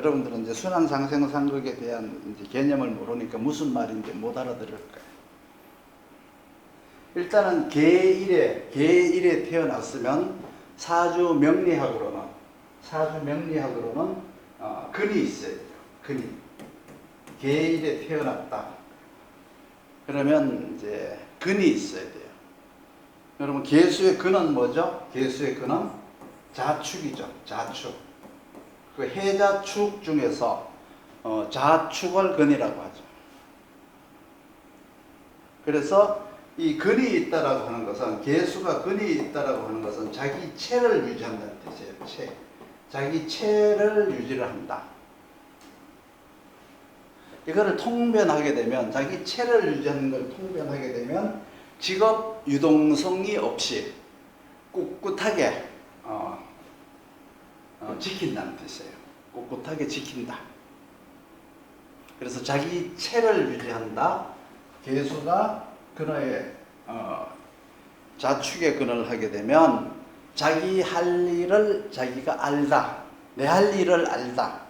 여러분들은 이제 순환 상생 상극에 대한 이제 개념을 모르니까 무슨 말인지 못 알아들을 거예요. 일단은 개1에 개1에 태어났으면 사주 명리학으로는 사주 명리학으로는 어, 근이 있어야 돼요. 근이 개1에 태어났다. 그러면 이제 근이 있어야 돼요. 여러분 개수의 근은 뭐죠? 개수의 근은 자축이죠. 자축. 그 해자축 중에서 어, 자축을 근이라고 하죠. 그래서 이 근이 있다라고 하는 것은 개수가 근이 있다라고 하는 것은 자기 체를 유지한다는 뜻이에요. 체. 자기 체를 유지를 한다. 이거를 통변하게 되면 자기 체를 유지하는 걸 통변하게 되면 직업 유동성이 없이 꿋꿋하게 지킨다는 뜻이에요. 꿋꿋하게 지킨다. 그래서 자기 체를 유지한다. 개수가 근어의 어, 자축의 근을 하게 되면 자기 할 일을 자기가 알다. 내 할 일을 알다.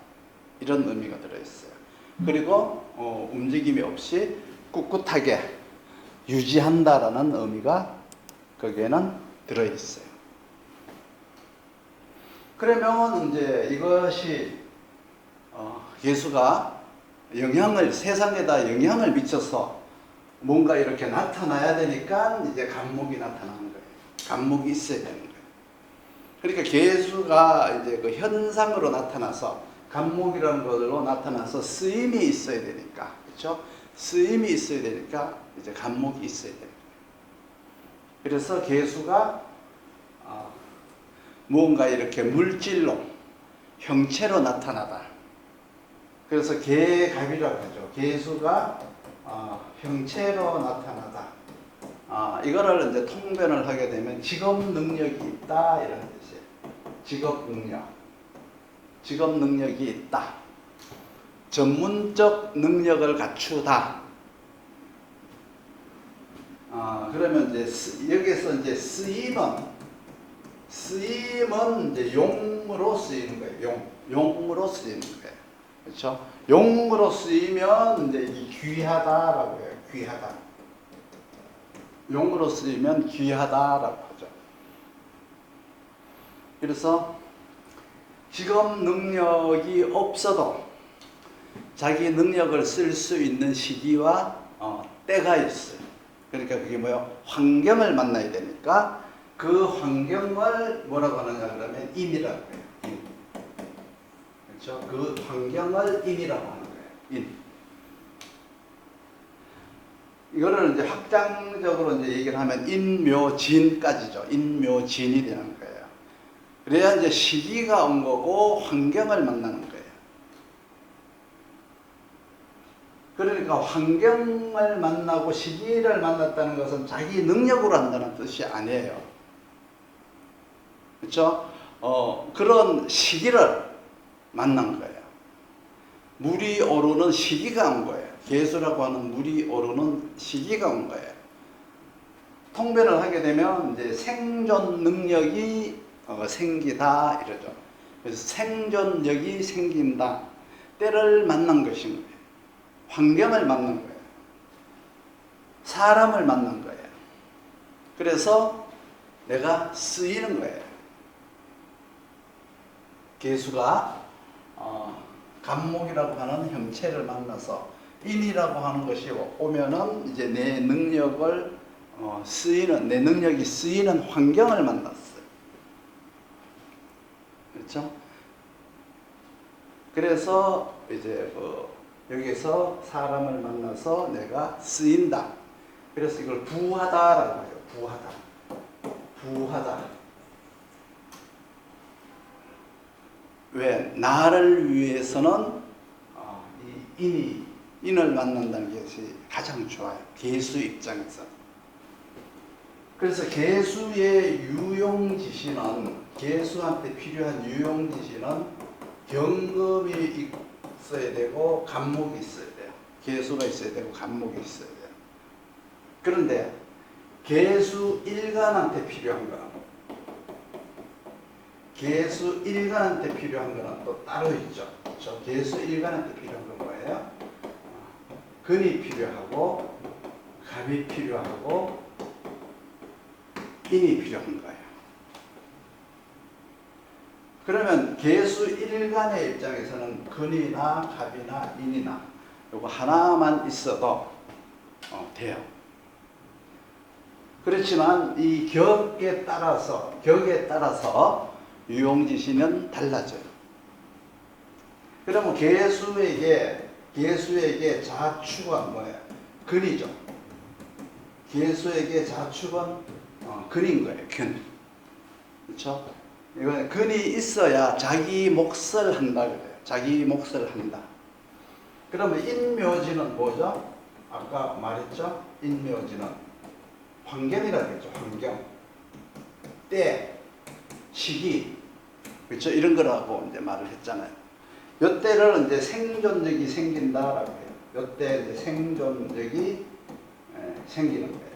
이런 의미가 들어있어요. 그리고 어, 움직임이 없이 꿋꿋하게 유지한다라는 의미가 거기에는 들어있어요. 그러면 이제 이것이 어, 예수가 영향을 세상에다 영향을 미쳐서 뭔가 이렇게 나타나야 되니까 이제 감목이 나타나는 거예요. 감목이 있어야 되는 거예요. 그러니까 개수가 이제 그 현상으로 나타나서 감목이라는 것으로 나타나서 쓰임이 있어야 되니까 그렇죠? 쓰임이 있어야 되니까 이제 감목이 있어야 돼요. 그래서 개수가 어, 무언가 이렇게 물질로 형체로 나타나다. 그래서 개갑이라고 하죠. 개수가 어, 형체로 나타나다. 아, 이거를 이제 통변을 하게 되면 직업 능력이 있다 이런 뜻이에요. 직업 능력. 직업 능력이 있다. 전문적 능력을 갖추다. 아, 그러면 이제 쓰, 여기서 이제 쓰임은 쓰임은 이제 용으로 쓰이는 거예요. 용. 용으로 쓰이는 거예요. 그렇죠? 용으로 쓰이면 이제 이 귀하다라고 해요. 귀하다. 용으로 쓰이면 귀하다라고 하죠. 그래서 직업 능력이 없어도 자기 능력을 쓸 수 있는 시기와 어, 때가 있어요. 그러니까 그게 뭐요? 환경을 만나야 되니까 그 환경을 뭐라고 하느냐 그러면 인이라고 해요. 인. 그렇죠? 그 환경을 인이라고 하는 거예요. 인. 이거를 이제 확장적으로 이제 얘기를 하면 인묘진까지죠. 인묘진이 되는 거예요. 그래야 이제 시기가 온 거고 환경을 만나는 거예요. 그러니까 환경을 만나고 시기를 만났다는 것은 자기 능력으로 한다는 뜻이 아니에요. 그렇죠? 어, 그런 시기를 만난 거예요. 물이 오르는 시기가 온 거예요. 개수라고 하는 물이 오르는 시기가 온 거예요. 통변을 하게 되면 이제 생존 능력이 어, 생기다 이러죠. 그래서 생존력이 생긴다. 때를 만난 것인 거예요. 환경을 만난 거예요. 사람을 만난 거예요. 그래서 내가 쓰이는 거예요. 개수가 어, 감목이라고 하는 형체를 만나서 인이라고 하는 것이 오면은 이제 내 능력을 어, 쓰이는 내 능력이 쓰이는 환경을 만났어요. 그렇죠? 그래서 이제 그 여기서 사람을 만나서 내가 쓰인다. 그래서 이걸 부하다라고 해요. 부하다. 부하다. 왜? 나를 위해서는 어, 이 인이 인을 만난다는 것이 가장 좋아요. 개수 입장에서. 그래서 개수의 유용 지시는 개수한테 필요한 유용 지시는 경금이 있어야 되고 간목이 있어야 돼요. 개수가 있어야 되고 간목이 있어야 돼요. 그런데 개수 일간한테 필요한 거 개수 일간한테 필요한 거는 또 따로 있죠. 그렇죠? 개수 일간한테 필요한 건 뭐예요? 어, 근이 필요하고 갑이 필요하고 인이 필요한 거예요. 그러면 개수 일간의 입장에서는 근이나 갑이나 인이나 요거 하나만 있어도 어, 돼요. 그렇지만 이 격에 따라서 격에 따라서 유용지시는 달라져요. 그러면 개수에게 개수에게 자축은 뭐예요? 근이죠. 개수에게 자축은 어, 근인 거예요. 근. 그렇죠? 이거는 근이 있어야 자기 몫을 한다 그래요. 자기 몫을 한다. 그러면 인묘지는 뭐죠? 아까 말했죠? 인묘지는 환경이라 그랬죠. 환경. 때, 시기, 그렇죠? 이런 거라고 이제 말을 했잖아요. 요 때를 이제 생존력이 생긴다라고 해요. 요때 이제 생존력이 예, 생기는 거예요.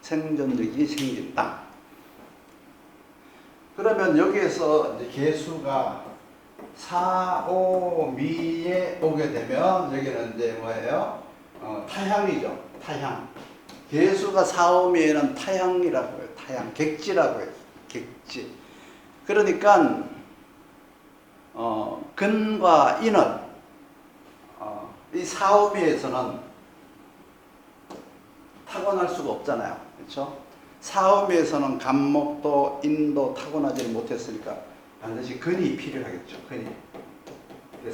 생존력이 생긴다. 그러면 여기에서 이제 개수가 4, 5, 미에 오게 되면 여기는 이제 뭐예요? 어, 타향이죠. 타향. 개수가 4, 5, 미에는 타향이라고 해요. 타향. 객지라고 해요. 객지. 그러니까 어, 근과 인을 어, 이 4, 5, 미에서는 타고날 수가 없잖아요. 그렇죠? 사업에서는 감목도 인도 타고나지 못했으니까 반드시 근이 필요하겠죠. 근이.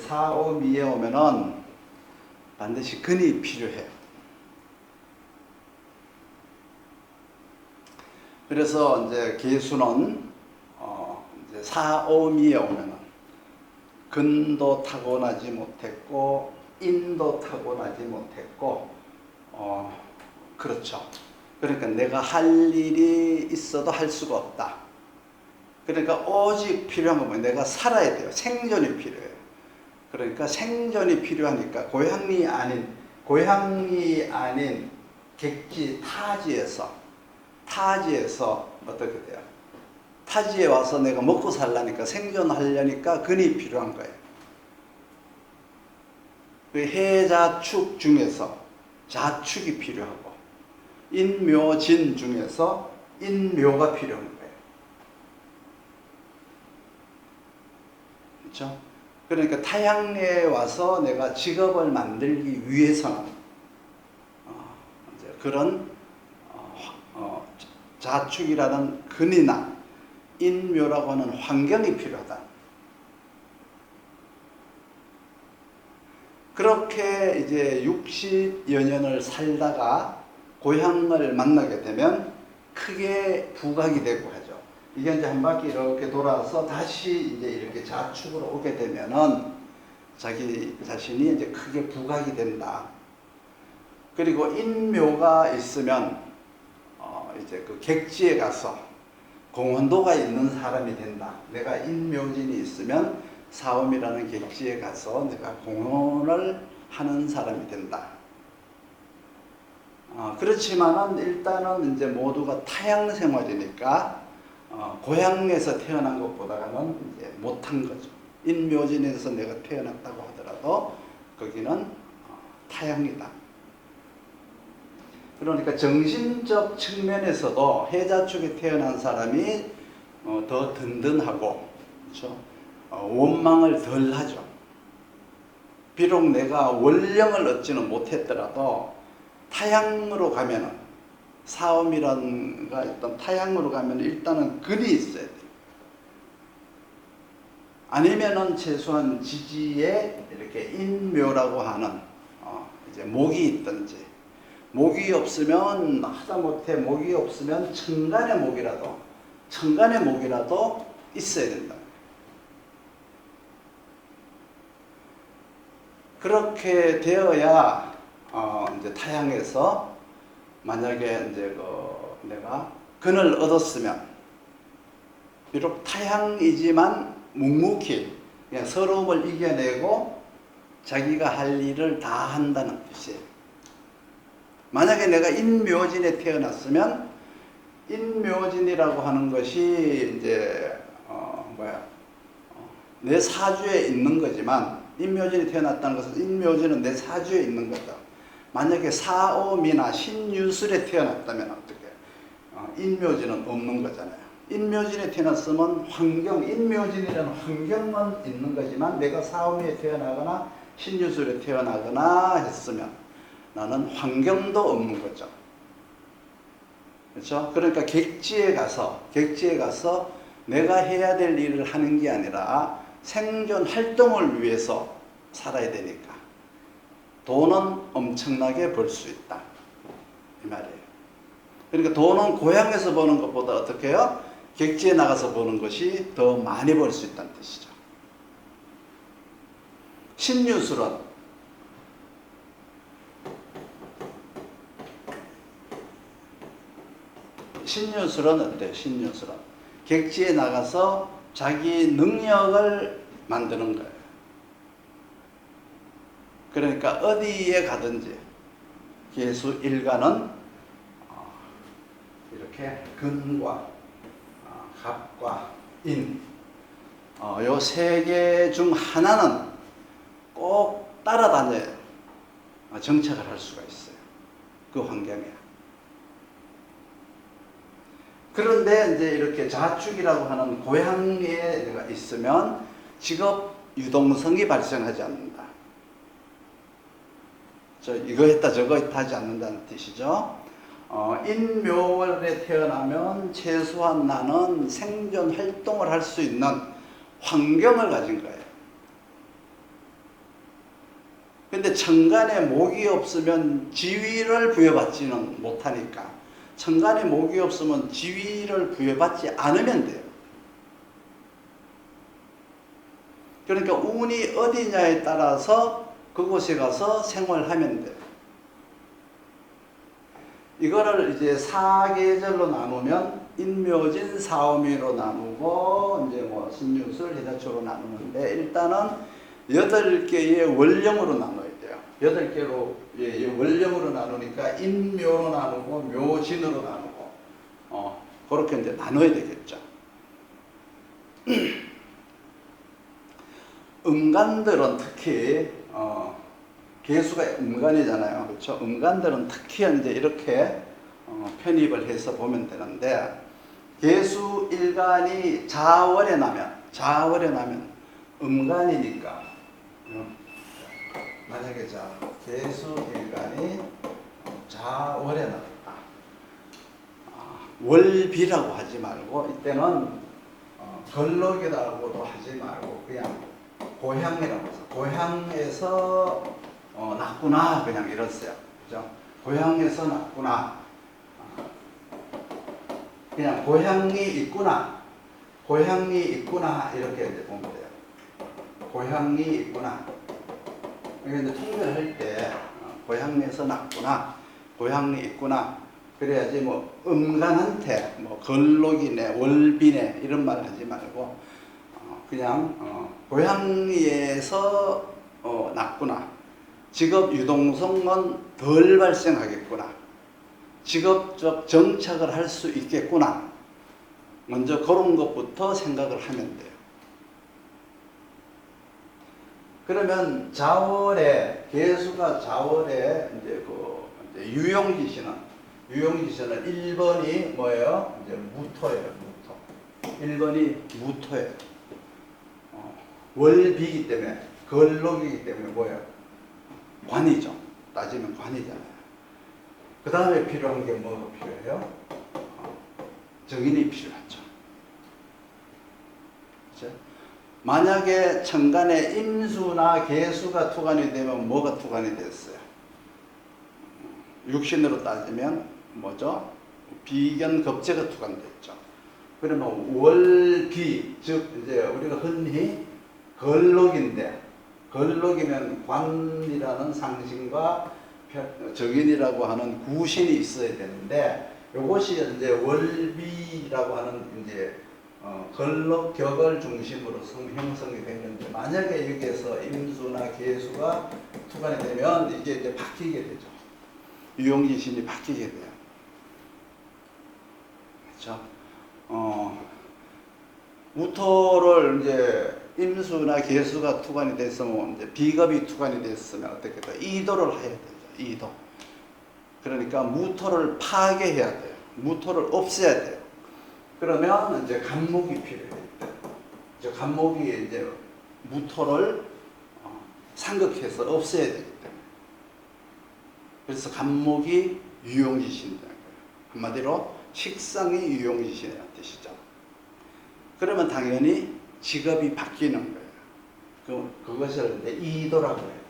사오미에 오면은 반드시 근이 필요해요. 그래서 이제 개수는 어 이제 사오미에 오면은 근도 타고나지 못했고 인도 타고나지 못했고 어 그렇죠. 그러니까 내가 할 일이 있어도 할 수가 없다. 그러니까 오직 필요한 건 뭐예요? 내가 살아야 돼요. 생존이 필요해요. 그러니까 생존이 필요하니까 고향이 아닌 고향이 아닌 객지 타지에서 타지에서 어떻게 돼요? 타지에 와서 내가 먹고 살라니까 생존하려니까 근이 필요한 거예요. 그 해자축 중에서 자축이 필요하고 인묘진 중에서 인묘가 필요한 거예요. 그렇죠? 그러니까 타향에 와서 내가 직업을 만들기 위해서는 어, 그런 자축이라는 근이나 인묘라고 하는 환경이 필요하다. 그렇게 이제 60여 년을 살다가 고향을 만나게 되면 크게 부각이 되고 하죠. 이게 이제 한 바퀴 이렇게 돌아서 다시 이제 이렇게 자축으로 오게 되면은 자기 자신이 이제 크게 부각이 된다. 그리고 인묘가 있으면 어 이제 그 객지에 가서 공헌도가 있는 사람이 된다. 내가 인묘진이 있으면 사움이라는 객지에 가서 내가 공헌을 하는 사람이 된다. 어, 그렇지만은 일단은 이제 모두가 타양 생활이니까 어, 고향에서 태어난 것보다는 이제 못한 거죠. 인묘진에서 내가 태어났다고 하더라도 거기는 어, 타양이다. 그러니까 정신적 측면에서도 해자 쪽에 태어난 사람이 어, 더 든든하고 그렇죠? 어, 원망을 덜 하죠. 비록 내가 원령을 얻지는 못했더라도 타향으로 가면은 사음이란가 있던 타향으로 가면 일단은 근이 있어야 돼요. 아니면은 최소한 지지에 이렇게 인묘라고 하는 어 이제 목이 있든지 목이 없으면 하다못해 목이 없으면 천간의 목이라도 천간의 목이라도 있어야 된다. 그렇게 되어야 어 이제 타향에서 만약에 이제 그 내가 근을 얻었으면 비록 타향이지만 묵묵히 그냥 서러움을 이겨내고 자기가 할 일을 다 한다는 뜻이에요. 만약에 내가 인묘진에 태어났으면 인묘진이라고 하는 것이 이제 어 뭐야 어, 내 사주에 있는 거지만 인묘진이 태어났다는 것은 인묘진은 내 사주에 있는 거죠. 만약에 사오미나 신유술에 태어났다면 어떻게? 어, 인묘진은 없는 거잖아요. 인묘진에 태어났으면 환경, 인묘진이라는 환경만 있는 거지만 내가 사오미에 태어나거나 신유술에 태어나거나 했으면 나는 환경도 없는 거죠. 그렇죠? 그러니까 객지에 가서 객지에 가서 내가 해야 될 일을 하는 게 아니라 생존 활동을 위해서 살아야 되니까 돈은 엄청나게 벌 수 있다 이 말이에요. 그러니까 돈은 고향에서 버는 것보다 어떻게 해요? 객지에 나가서 버는 것이 더 많이 벌 수 있다는 뜻이죠. 신유술은 신유술은 어때요? 신유술은 객지에 나가서 자기 능력을 만드는 거예요. 그러니까 어디에 가든지 개수 일가는 어, 이렇게 근과 어, 갑과 인, 어, 요세 개 중 하나는 꼭 따라다녀야 어, 정착을 할 수가 있어요. 그 환경에. 그런데 이제 이렇게 자축이라고 하는 고향에 내가 있으면 직업 유동성이 발생하지 않는다. 저 이거 했다 저거 했다 하지 않는다는 뜻이죠. 어, 인묘월에 태어나면 최소한 나는 생존 활동을 할 수 있는 환경을 가진 거예요. 근데 천간에 목이 없으면 지위를 부여받지는 못하니까 천간에 목이 없으면 지위를 부여받지 않으면 돼요. 그러니까 운이 어디냐에 따라서 그곳에 가서 생활하면 돼요. 이거를 이제 사계절로 나누면 인묘진 사오미로 나누고 이제 뭐 신유술 해자초로 나누는데 일단은 여덟 개의 원령으로 나눠야 돼요. 여덟 개로 예, 이 원령으로 나누니까 인묘로 나누고 묘진으로 나누고 어 그렇게 이제 나눠야 되겠죠. 음간들은 특히 어, 개수가 음간이잖아요. 그렇죠? 음간들은 특히 이제 이렇게 어, 편입을 해서 보면 되는데 개수 일간이 자월에 나면 자월에 나면 음간이니까 어, 만약에 자 개수 일간이 자월에 나왔다. 아, 월비라고 하지 말고 이때는 어, 걸록이라고도 하지 말고 그냥 고향이라고 해서 고향에서 어, 났구나 그냥 이랬어요. 그죠? 고향에서 났구나. 어, 그냥 고향이 있구나. 고향이 있구나 이렇게 이제 보면 돼요. 고향이 있구나. 이제 통계를 할때 어, 고향에서 났구나. 고향이 있구나. 그래야지 뭐 음간한테 뭐 걸록이네 월비네 이런 말 하지 말고 어, 그냥 어, 고향에서 어, 났구나. 직업 유동성은 덜 발생하겠구나. 직업적 정착을 할 수 있겠구나. 먼저 그런 것부터 생각을 하면 돼요. 그러면 자월에 개수가 자월에 이제 그 이제 유용지시는 유용지시는 1번이 뭐예요? 이제 무토예요. 무토. 1번이 무토예요. 어, 월비기 때문에 걸록이기 때문에 뭐예요? 관이죠. 따지면 관이잖아요. 그 다음에 필요한 게 뭐가 필요해요? 어, 정인이 필요하죠. 만약에 천간에 임수나 개수가 투간이 되면 뭐가 투간이 됐어요? 육신으로 따지면 뭐죠? 비견 겁재가 투간됐죠. 그러면 월비 즉 이제 우리가 흔히 걸록인데 걸록이면 관이라는 상징과 적인이라고 하는 구신이 있어야 되는데 이것이 이제 월비라고 하는 이제 어, 걸록 격을 중심으로 성- 형성이 되는데 만약에 여기에서 임수나 개수가 투간이 되면 이게 이제 바뀌게 되죠. 유용지신이 바뀌게 돼요. 그렇죠? 어, 무토를 이제 임수나 개수가 투관이 됐으면 이제 비겁이 투관이 됐으면 어떻게 돼? 이도를 해야 되죠. 이도. 그러니까 무토를 파괴해야 돼요. 무토를 없애야 돼요. 그러면 이제 간목이 필요해요. 이제 간목이 이제 무토를 어, 상극해서 없애야 되기 때문에. 그래서 간목이 유용지신이라는 거예요. 한마디로 식상이 유용지신이라는 뜻이죠. 그러면 당연히 직업이 바뀌는 거예요. 그, 그것을 이도라고 해요.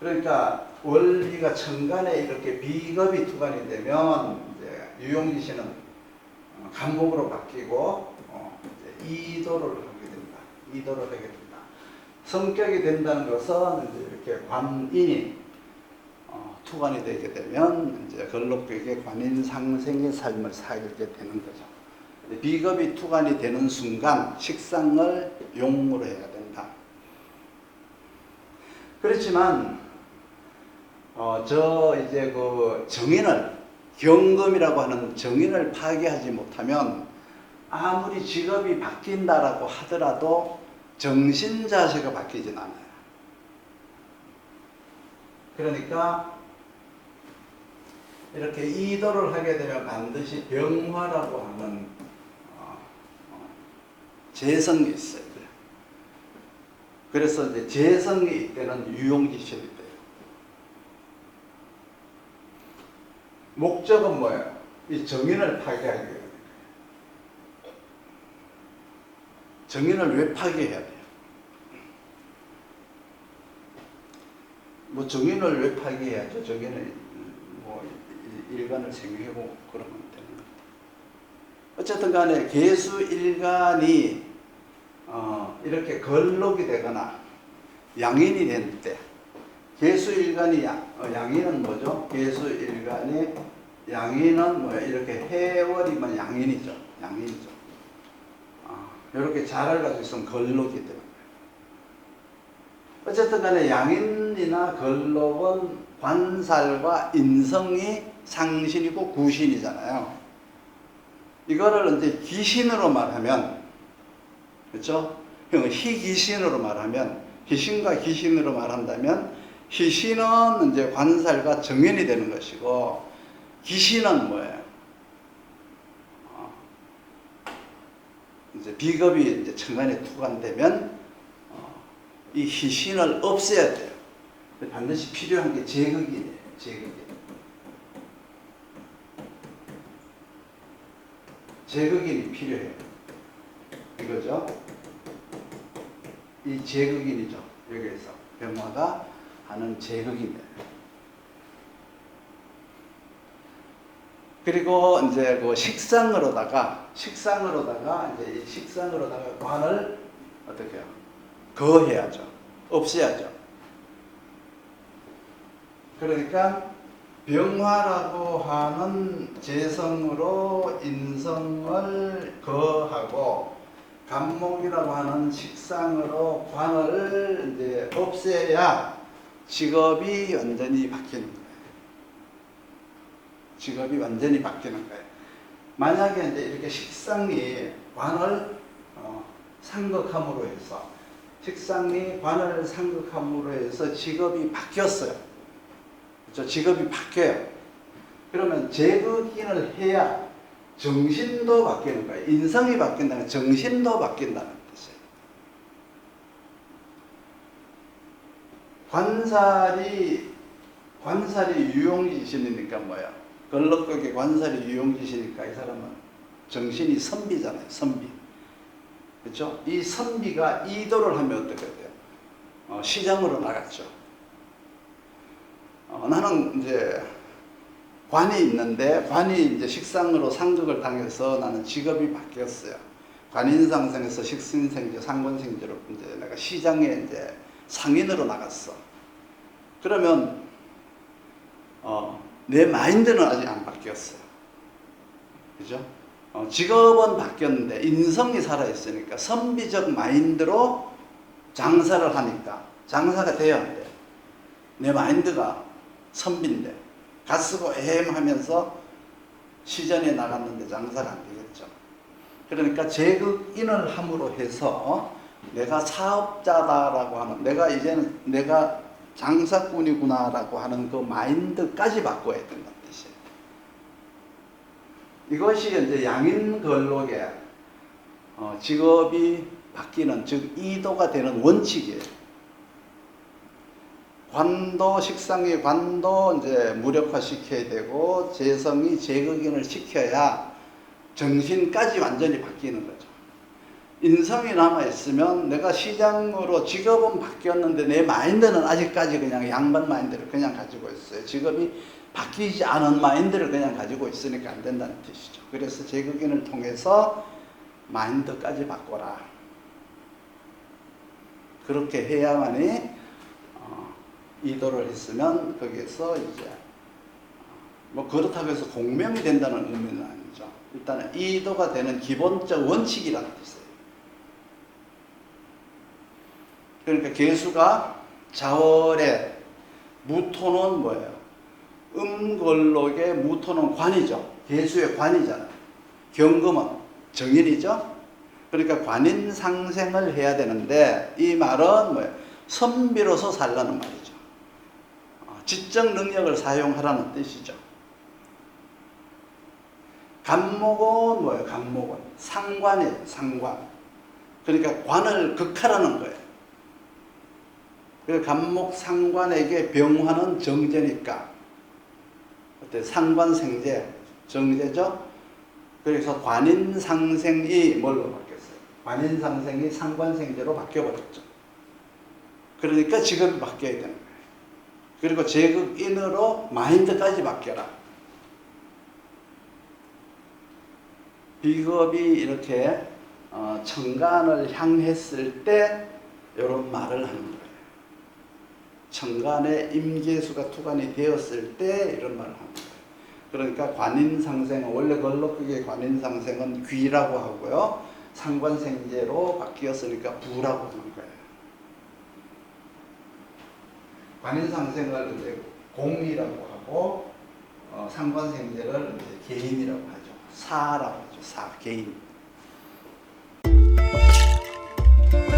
그러니까 원리가 천간에 이렇게 비겁이 투관이 되면 유용지신은 어, 간목으로 바뀌고 어, 이도를 하게 된다. 이도를 하게 된다. 성격이 된다는 것은 이제 이렇게 관인이 어, 투관이 되게 되면 이제 걸록되게 관인 상생의 삶을 살게 되는 거죠. 비겁이 투관이 되는 순간 식상을 용으로 해야 된다. 그렇지만 어, 저 이제 그 정인을 경금이라고 하는 정인을 파괴하지 못하면 아무리 직업이 바뀐다라고 하더라도 정신 자세가 바뀌진 않아요. 그러니까 이렇게 이도를 하게 되면 반드시 병화라고 하는 어, 어, 재성이 있어야 돼요. 그래서 이제 재성이 이때는 유용지실이 돼요. 목적은 뭐예요? 이 정인을 파괴하기 위해. 정인을 왜 파괴해야 돼요? 뭐 정인을 왜 파괴해야죠? 정인을 뭐 일간을 생각하고 그러면 되는 겁니다. 어쨌든 간에 개수 일간이 어, 이렇게 걸록이 되거나 양인이 될 때, 개수 일간이 양, 어, 양인은 뭐죠? 개수 일간이 양인은 뭐야? 이렇게 해월이면 양인이죠. 양인이죠. 어, 이렇게 자를 가지고 있으면 되는 거예요. 어쨌든 간에 양인이나 걸록은 관살과 인성이 상신이고 구신이잖아요. 이거를 이제 귀신으로 말하면 그렇죠? 희귀신으로 말하면 희신과 귀신으로 말한다면 희신은 이제 관살과 정연이 되는 것이고 귀신은 뭐예요? 어, 이제 비겁이 이제 천간에 투관되면 어, 이 희신을 없애야 돼요. 반드시 필요한 게 제극이에요. 제극이. 제극인이 필요해요. 이거죠. 이 제극인이죠. 여기에서 병화가 하는 제극인이에요. 그리고 이제 그 식상으로다가 식상으로다가 이제 이 식상으로다가 관을 어떻게 해요? 거해야죠. 없애야죠. 그러니까 병화라고 하는 재성으로 인성을 거하고 간목이라고 하는 식상으로 관을 이제 없애야 직업이 완전히 바뀌는 거예요. 직업이 완전히 바뀌는 거예요. 만약에 이제 이렇게 식상이 관을 어, 상극함으로 해서 식상이 관을 상극함으로 해서 직업이 바뀌었어요. 그렇죠? 직업이 바뀌어요. 그러면 재극인을 해야 정신도 바뀌는 거예요. 인성이 바뀐다는 정신도 바뀐다는 뜻이에요. 관살이 관살이 유용지신이니까 뭐야? 걸럭거게 관살이 유용지시니까 이 사람은 정신이 선비잖아요. 선비. 그렇죠? 이 선비가 이도를 하면 어떻게 돼요? 어, 시장으로 나갔죠. 어, 나는 이제 관이 있는데 관이 이제 식상으로 상극을 당해서 나는 직업이 바뀌었어요. 관인상생에서 식신생제, 상권생제로 이제 내가 시장에 이제 상인으로 나갔어. 그러면 어, 내 마인드는 아직 안 바뀌었어요. 그죠? 어, 직업은 바뀌었는데 인성이 살아있으니까 선비적 마인드로 장사를 하니까 장사가 돼야 안 돼. 내 마인드가 선비인데 갓쓰고 애매하면서 시전에 나갔는데 장사가 안 되겠죠. 그러니까 제극인을 함으로 해서 내가 사업자다라고 하는 내가 이제는 내가 장사꾼이구나라고 하는 그 마인드까지 바꿔야 된다는 뜻이에요. 이것이 이제 양인 근록의 어, 직업이 바뀌는 즉 이도가 되는 원칙이에요. 관도 식상의 관도 이제 무력화 시켜야 되고 재성이 제극인을 시켜야 정신까지 완전히 바뀌는 거죠. 인성이 남아 있으면 내가 시장으로 직업은 바뀌었는데 내 마인드는 아직까지 그냥 양반 마인드를 그냥 가지고 있어요. 직업이 바뀌지 않은 마인드를 그냥 가지고 있으니까 안 된다는 뜻이죠. 그래서 제극인을 통해서 마인드까지 바꿔라. 그렇게 해야만이 어, 이도를 했으면 거기에서 이제 어, 뭐 그렇다고 해서 공명이 된다는 의미는 아니죠. 일단은 이도가 되는 기본적 원칙이라는 뜻이에요. 그러니까 개수가 자월에 무토는 뭐예요? 음걸록의 무토는 관이죠. 개수의 관이잖아요. 경금은 정인이죠. 그러니까 관인 상생을 해야 되는데 이 말은 뭐예요? 선비로서 살라는 말이죠. 어, 지적 능력을 사용하라는 뜻이죠. 간목은 뭐예요? 간목은 상관이에요. 상관. 그러니까 관을 극하라는 거예요. 그 간목 상관에게 병화는 정제니까 어때 상관 생제 정제죠. 그래서 관인 상생이 뭘로 바뀌었어요? 관인 상생이 상관 생제로 바뀌어 버렸죠. 그러니까 직업이 바뀌어야 되는 거예요. 그리고 제극인으로 마인드까지 바뀌어라. 비겁이 이렇게 어, 청간을 향했을 때 이런 말을 거 청간의 임계수가 투간이 되었을 때 이런 말을 합니다. 그러니까 관인상생은 원래 걸럭극의 관인상생은 귀라고 하고요. 상관생제로 바뀌었으니까 부라고 하는 거예요. 관인상생을 이제 공이라고 하고 어, 상관생제를 이제 개인이라고 하죠. 사라고 하죠. 사 개인.